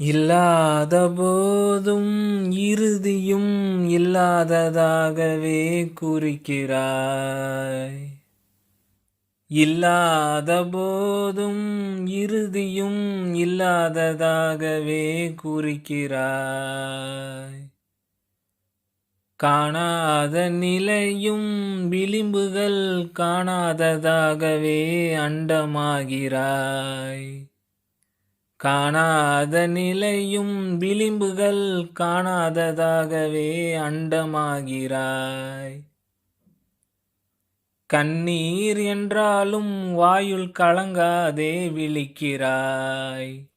இல்லாத போதும் இறுதியும் இல்லாததாகவே குறிக்கிறாய் இல்லாத போதும் இறுதியும் இல்லாததாகவே குறிக்கிறாய் காணாத நிலையும் விளிம்புகள் காணாததாகவே அண்டமாகிறாய். காணாத நிலையும் விளிம்புகள் காணாததாகவே அண்டமாகிறாய். கண்ணீர் என்றாலும் வாயுள் கலங்காதே விழிக்கிறாய்.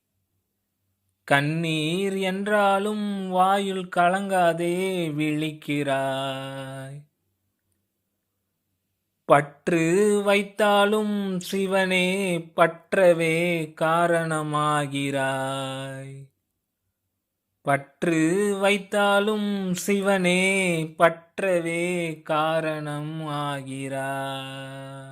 கண்ணீர் என்றாலும் வாயுள் கலங்காதே விழிக்கிறாய். பற்று வைத்தாலும் சிவனே பற்றவே காரணமாகிறாய். பற்று வைத்தாலும் சிவனே பற்றவே காரணம் ஆகிறாய்